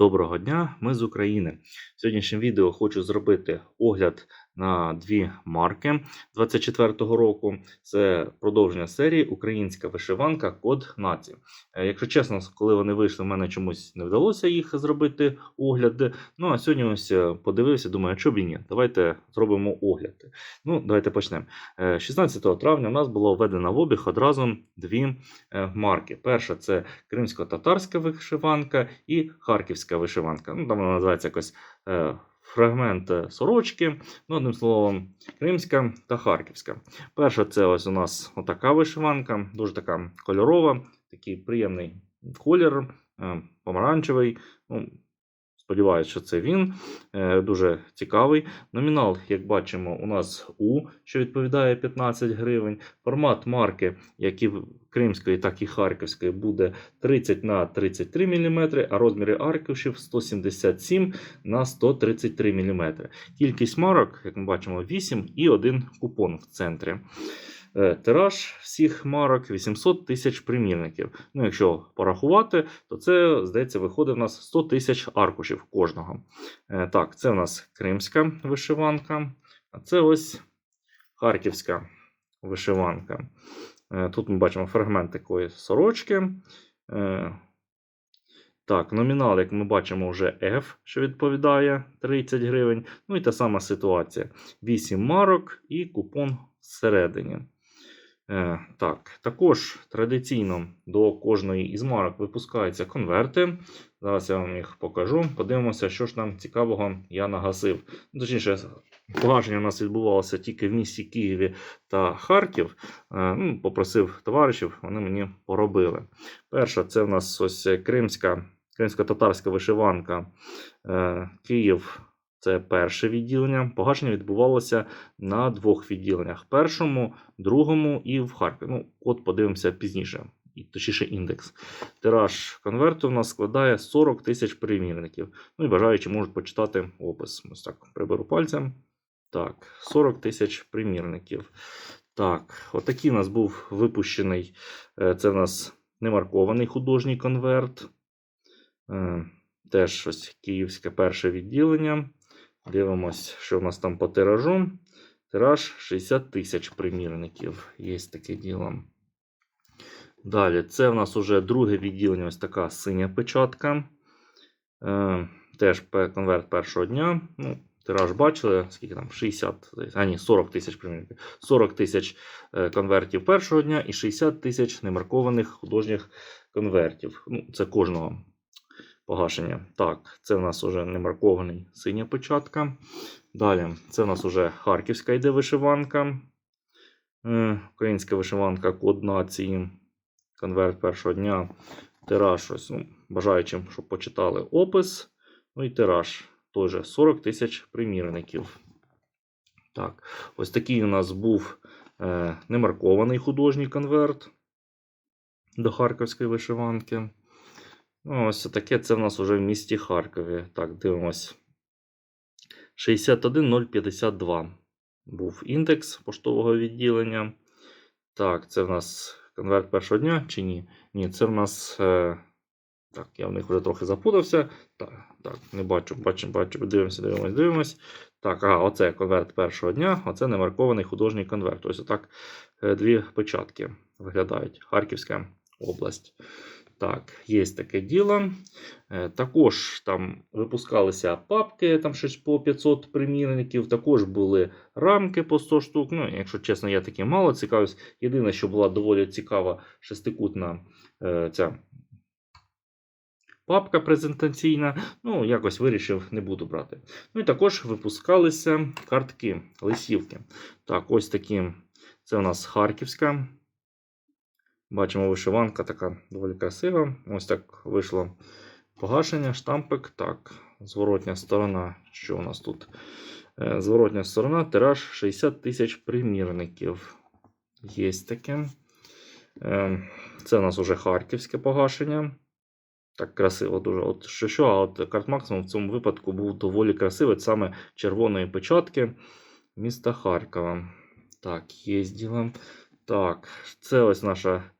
Доброго дня, ми з України. В сьогоднішньому відео хочу зробити огляд на дві марки 24-го року. Це продовження серії Українська вишиванка Код нації. Е, Якщо чесно, коли вони вийшли, в мене чомусь не вдалося їх зробити огляд. Ну а сьогодні ось е, подивився, думаю, що б і ні. Давайте зробимо огляд. Ну, давайте почнемо. Е, 16 травня у нас було введено в обіг одразу дві е, марки. Перша це кримсько-татарська вишиванка і харківська вишиванка. Ну, там вона називається якось фрагмент сорочки. Ну, одним словом, кримська та харківська. Перша це ось у нас отака вишиванка, дуже така кольорова, такий приємний колір, е, помаранчевий. Ну, Сподіваюсь, що це він. Е, Дуже цікавий. Номінал, як бачимо, у нас У, що відповідає 15 гривень. Формат марки, як і кримської, так і харківської, буде 30 на 33 мм, а розміри аркушів 177 на 133 мм. Кількість марок, як ми бачимо, 8 і один купон в центрі. Е, Тираж всіх марок 800 тисяч примірників. Ну, якщо порахувати, то це, здається, виходить в нас 100 тисяч аркушів кожного. Е, Так, це у нас кримська вишиванка, а це ось харківська вишиванка. Е, Тут ми бачимо фрагмент такої сорочки. Так, номінал, як ми бачимо, вже F, що відповідає 30 гривень. Ну і та сама ситуація. 8 марок і купон всередині. Е, так, також традиційно до кожної із марок випускаються конверти. Зараз я вам їх покажу. Подивимося, що ж там цікавого я нагасив. Ну, Точніше, погашення у нас відбувалося тільки в місті Києві та Харків. Е, ну, попросив товаришів, вони мені поробили. Перша це в нас ось кримська, кримсько-татарська вишиванка. Е, Київ. Це перше відділення. Погашення відбувалося на двох відділеннях: першому, другому і в Харкові. Ну, от подивимося пізніше, і точніше індекс. Тираж конверту у нас складає 40 тисяч примірників. Ну і бажаючі можуть почитати опис. Ось так приберу пальцем. Так, 40 тисяч примірників. Так, отакий у нас був випущений. е, Це в нас немаркований художній конверт. Е, Теж ось київське перше відділення. Дивимось, що в нас там по тиражу. Тираж 60 тисяч примірників. Є таке діло. Далі, це в нас уже друге відділення, ось така синя печатка. Е, теж конверт першого дня. Ну, тираж бачили, скільки там? 60, здається, а ні, 40 тисяч примірників. 40 тисяч е, конвертів першого дня і 60 тисяч немаркованих художніх конвертів. Ну, це кожного погашення. Так, це в нас уже немаркований синя печатка. Далі, це в нас уже харківська йде вишиванка. Е, Українська вишиванка код нації. Конверт першого дня. Тираж. Ось, ну, бажаючим, щоб почитали опис. Ну і тираж. Теж 40 тисяч примірників. Так, ось такий у нас був е, немаркований художній конверт до харківської вишиванки. Ну, ось таке це в нас вже в місті Харкові. Так, дивимось. 61052 був індекс поштового відділення. Так, це в нас конверт першого дня чи ні? Ні, це в нас. Е... Так, я в них вже трохи запутався. Так, так, не бачу, бачимо, бачимо, дивимося, дивимося, дивимося. Так, ага, оце конверт першого дня, оце немаркований художній конверт. Ось отак е, дві печатки виглядають. Харківська область. Так, є таке діло. Е, Також там випускалися папки, там щось по 500 примірників. Також були рамки по 100 штук. Ну, якщо чесно, я таким мало цікавився. Єдине, що була доволі цікава шестикутна ця папка презентаційна. Ну, якось вирішив, не буду брати. Ну і також випускалися картки, лисівки. Так, ось такі. Це у нас Харківська. Бачимо, вишиванка така доволі красива. Ось так вийшло погашення, штампик. Так, зворотня сторона. Що у нас тут? Е, Зворотня сторона, тираж 60 тисяч примірників. Є таке. Е, Це у нас уже харківське погашення. Так красиво дуже. От що, що, а от карт максимум в цьому випадку був доволі красивий. Саме червоної печатки міста Харкова. Так, є. Так, це ось наша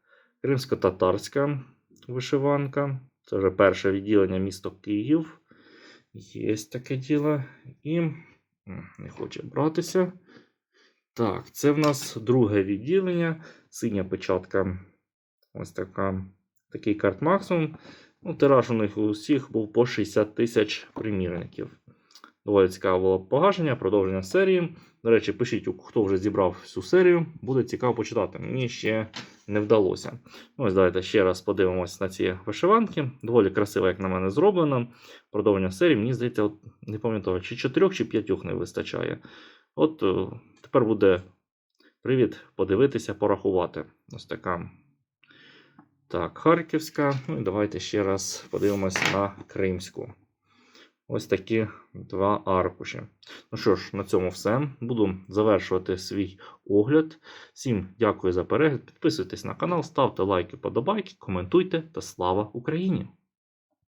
кримсько-татарська вишиванка. Це вже перше відділення місто Київ. Є таке діло. І не хоче братися. Так, це в нас друге відділення. Синя печатка. Ось така. Такий карт максимум. Ну, тираж у них у всіх був по 60 тисяч примірників. Доволі цікаве було погашення, продовження серії. До речі, пишіть, хто вже зібрав всю серію. Буде цікаво почитати. Мені ще не вдалося. Ну, Ось давайте ще раз подивимось на ці вишиванки. Доволі красиво, як на мене, зроблено. Продовження серії, мені здається, от, не пам'ятаю, чи чотирьох, чи п'ятьох не вистачає. От е, тепер буде привід подивитися, порахувати. Ось така. Так, Харківська. Ну і давайте ще раз подивимось на Кримську. Ось такі два аркуші. Ну що ж, на цьому все. Буду завершувати свій огляд. Всім дякую за перегляд. Підписуйтесь на канал, ставте лайки, подобайки, коментуйте та слава Україні!